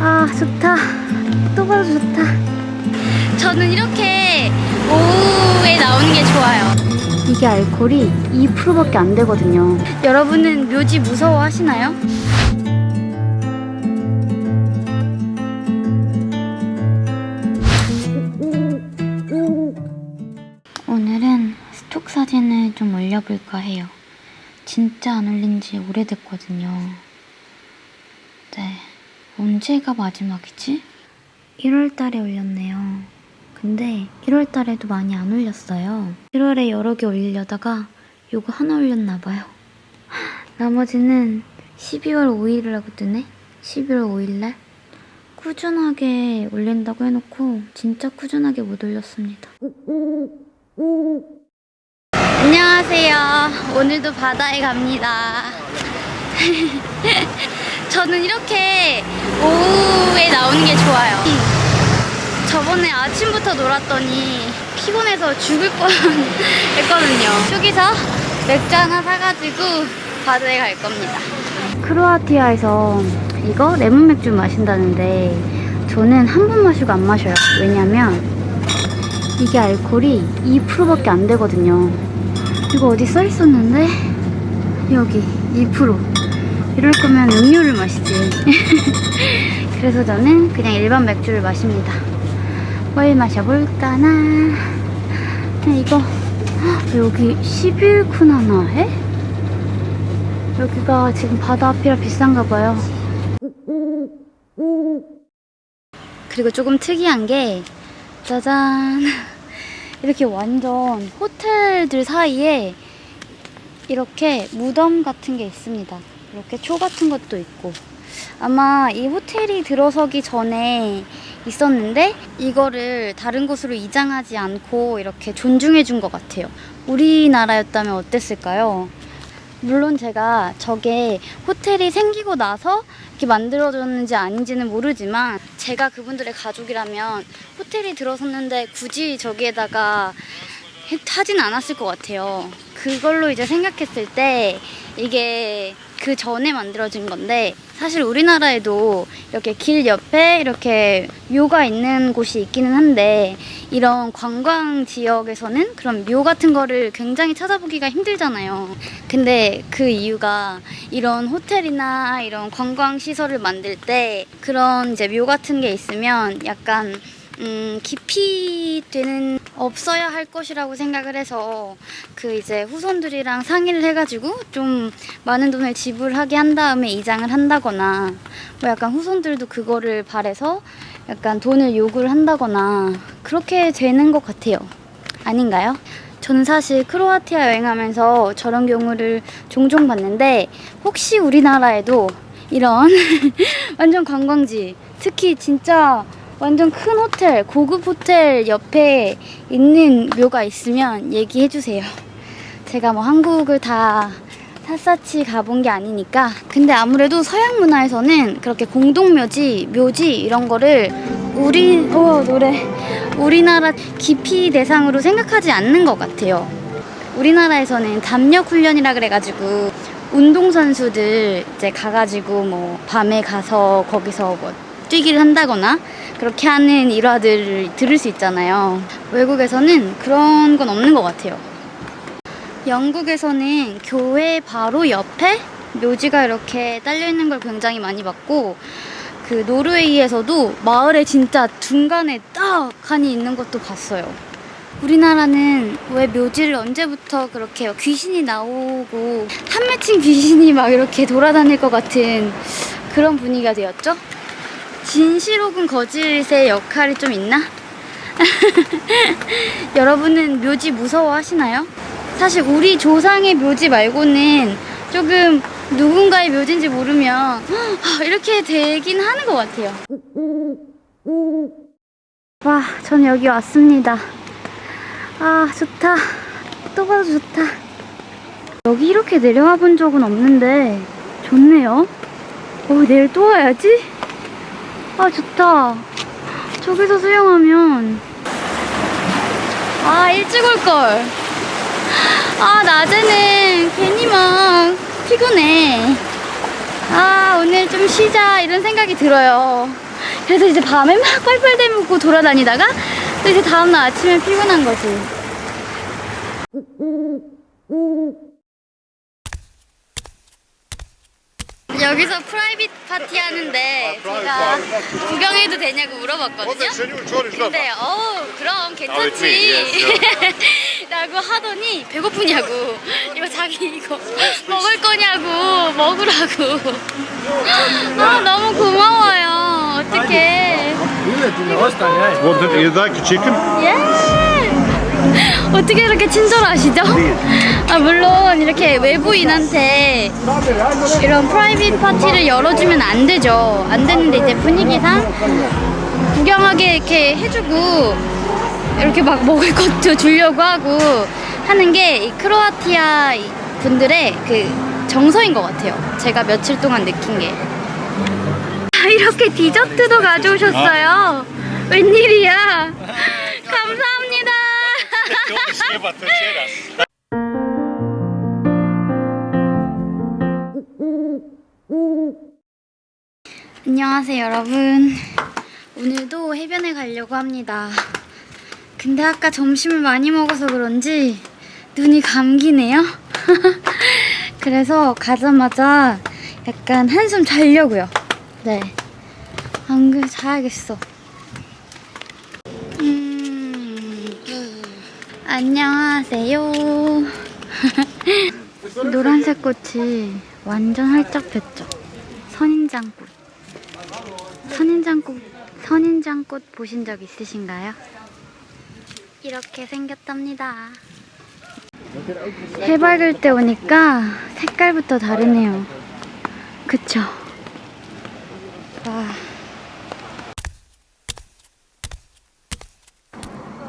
아 좋다. 또 봐도 좋다. 저는 이렇게 오후에 나오는 게 좋아요. 이게 알코올이 2%밖에 안 되거든요. 여러분은 묘지 무서워하시나요? 오늘은 스톡 사진을 좀 올려볼까 해요. 진짜 안 올린 지 오래됐거든요. 네. 언제가 마지막이지? 1월 달에 올렸네요. 근데 1월 달에도 많이 안 올렸어요. 1월에 여러 개 올리려다가 요거 하나 올렸나 봐요. 나머지는 12월 5일이라고 뜨네? 11월 5일날? 꾸준하게 올린다고 해놓고 진짜 꾸준하게 못 올렸습니다. 안녕하세요. 오늘도 바다에 갑니다. 저는 이렇게 오후에 나오는 게 좋아요. 저번에 아침부터 놀았더니 피곤해서 죽을 뻔 했거든요. 여기서 맥주 하나 사가지고 바다에 갈 겁니다. 크로아티아에서 이거 레몬 맥주 마신다는데 저는 한 번 마시고 안 마셔요. 왜냐면 이게 알코올이 2%밖에 안 되거든요. 이거 어디 써 있었는데 여기 2%. 이럴 거면 음료를 마시지. 그래서 저는 그냥 일반 맥주를 마십니다. 뭘 마셔볼까나. 이거 헉, 여기 11쿠나나 해? 여기가 지금 바다 앞이라 비싼가 봐요. 그리고 조금 특이한 게 짜잔 이렇게 완전 호텔들 사이에 이렇게 무덤 같은 게 있습니다. 이렇게 초 같은 것도 있고 아마 이 호텔이 들어서기 전에 있었는데 이거를 다른 곳으로 이장하지 않고 이렇게 존중해 준 것 같아요. 우리나라였다면 어땠을까요? 물론 제가 저게 호텔이 생기고 나서 이렇게 만들어졌는지 아닌지는 모르지만 제가 그분들의 가족이라면 호텔이 들어섰는데 굳이 저기에다가 해- 하진 않았을 것 같아요. 그걸로 이제 생각했을 때 이게 그 전에 만들어진 건데 사실 우리나라에도 이렇게 길 옆에 이렇게 묘가 있는 곳이 있기는 한데 이런 관광 지역에서는 그런 묘 같은 거를 굉장히 찾아보기가 힘들잖아요. 근데 그 이유가 이런 호텔이나 이런 관광 시설을 만들 때 그런 이제 묘 같은 게 있으면 약간 음, 기피되는 없어야 할 것이라고 생각을 해서 그 이제 후손들이랑 상의를 해가지고 좀 많은 돈을 지불하게 한 다음에 이장을 한다거나 뭐 약간 후손들도 그거를 바래서 약간 돈을 요구를 한다거나 그렇게 되는 것 같아요. 아닌가요? 저는 사실 크로아티아 여행하면서 저런 경우를 종종 봤는데 혹시 우리나라에도 이런 완전 관광지 특히 진짜 완전 큰 호텔, 고급 호텔 옆에 있는 묘가 있으면 얘기해 주세요. 제가 뭐 한국을 다 샅샅이 가본 게 아니니까. 근데 아무래도 서양 문화에서는 그렇게 공동묘지, 묘지 이런 거를 우리, 어, 노래. 우리나라 기피 대상으로 생각하지 않는 것 같아요. 우리나라에서는 담력 훈련이라 그래가지고 운동선수들 이제 가가지고 뭐 밤에 가서 거기서 뭐 뛰기를 한다거나 그렇게 하는 일화들을 들을 수 있잖아요. 외국에서는 그런 건 없는 것 같아요. 영국에서는 교회 바로 옆에 묘지가 이렇게 딸려 있는 걸 굉장히 많이 봤고 그 노르웨이에서도 마을에 진짜 중간에 딱 칸이 있는 것도 봤어요. 우리나라는 왜 묘지를 언제부터 그렇게 귀신이 나오고 한 맺힌 귀신이 막 이렇게 돌아다닐 것 같은 그런 분위기가 되었죠? 진실 혹은 거짓의 역할이 좀 있나? 여러분은 묘지 무서워 하시나요? 사실 우리 조상의 묘지 말고는 조금 누군가의 묘지인지 모르면 이렇게 되긴 하는 것 같아요. 와, 전 여기 왔습니다. 아, 좋다. 또 봐도 좋다. 여기 이렇게 내려와 본 적은 없는데 좋네요. 어, 내일 또 와야지? 아, 좋다. 저기서 수영하면. 아, 일찍 올걸. 아, 낮에는 괜히 막 피곤해. 아, 오늘 좀 쉬자 이런 생각이 들어요. 그래서 이제 밤에 막 뻘뻘 대고 돌아다니다가 또 이제 다음날 아침에 피곤한 거지. 여기서 프라이빗 파티 하는데 제가 구경해도 되냐고 물어봤거든요. 근데 어 그럼 괜찮지. 라고 하더니 배고프냐고. 이거 자기 이거 먹을 거냐고 먹으라고. 아 너무 고마워요. 어떡해. Want it, you like chicken? 예 어떻게 이렇게 친절하시죠? 아 물론 이렇게 외부인한테 이런 프라이빗 파티를 열어주면 안 되죠 안 되는데 이제 분위기상 구경하게 이렇게 해주고 이렇게 막 먹을 것도 주려고 하고 하는 게 이 크로아티아 분들의 그 정서인 것 같아요. 제가 며칠 동안 느낀 게. 아, 이렇게 디저트도 가져오셨어요. 웬일이야. 감사합니다. 안녕하세요, 여러분. 오늘도 해변에 가려고 합니다. 근데 아까 점심을 많이 먹어서 그런지 눈이 감기네요. 그래서 가자마자 약간 한숨 자려고요. 네. 안 그래, 자야겠어. 안녕하세요. 노란색 꽃이 완전 활짝 폈죠. 선인장꽃. 선인장꽃, 선인장꽃 보신 적 있으신가요? 이렇게 생겼답니다. 해 밝을 때 오니까 색깔부터 다르네요. 그쵸? 와.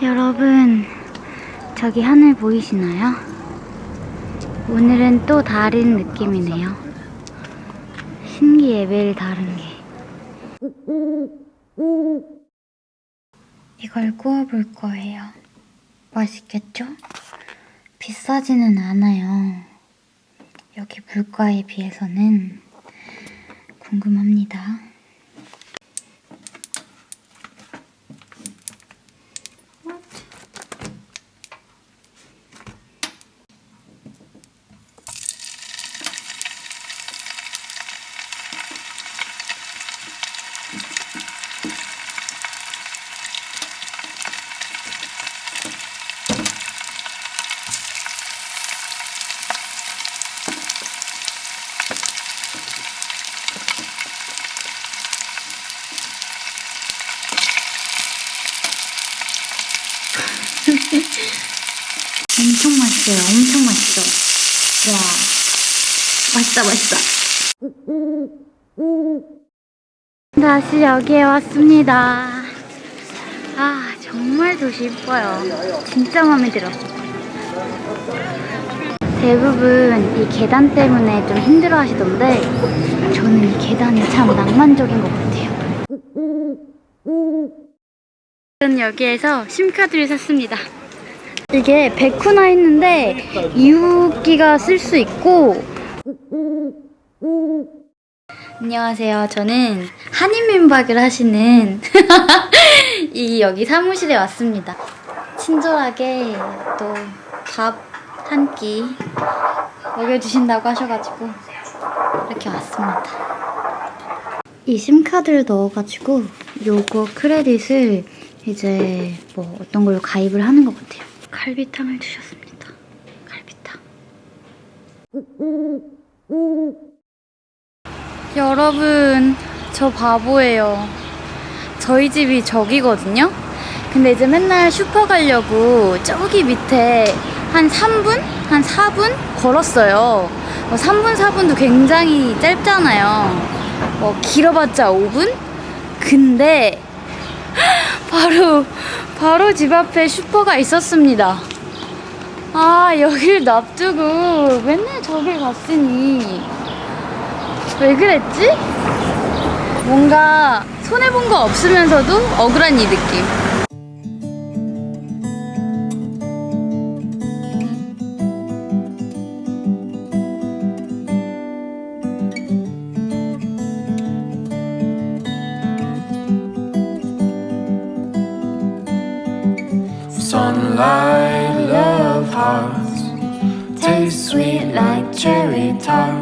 여러분, 저기 하늘 보이시나요? 오늘은 또 다른 느낌이네요. 신기해, 매일 다른 게. 이걸 구워볼 거예요. 맛있겠죠? 비싸지는 않아요. 여기 물가에 비해서는 궁금합니다. 엄청 맛있어요. 엄청 맛있어. 와. 맛있다, 맛있다. 다시 여기에 왔습니다. 아, 정말 도시 이뻐요. 진짜 마음에 들어. 대부분 이 계단 때문에 좀 힘들어 하시던데, 저는 이 계단이 참 낭만적인 것 같아요. 저는 여기에서 심카드를 샀습니다. 이게 100쿠나 했는데 2호기가 쓸 수 있고 안녕하세요. 저는 한인 민박을 하시는 이 여기 사무실에 왔습니다. 친절하게 또 밥 한 끼 먹여주신다고 하셔가지고 이렇게 왔습니다. 이 심카드를 넣어가지고 요거 크레딧을 이제 뭐 어떤 걸로 가입을 하는 것 같아요. 갈비탕을 주셨습니다. 갈비탕. 여러분, 저 바보예요. 저희 집이 저기거든요? 근데 이제 맨날 슈퍼 가려고 저기 밑에 한 3분? 한 4분? 걸었어요. 뭐 3분, 4분도 굉장히 짧잖아요. 뭐 길어봤자 5분? 근데 바로 바로 집 앞에 슈퍼가 있었습니다. 아 여길 놔두고 맨날 저길 갔으니 왜 그랬지? 뭔가 손해 본 거 없으면서도 억울한 이 느낌. Sunlight, love hearts. Taste sweet like cherry tarts.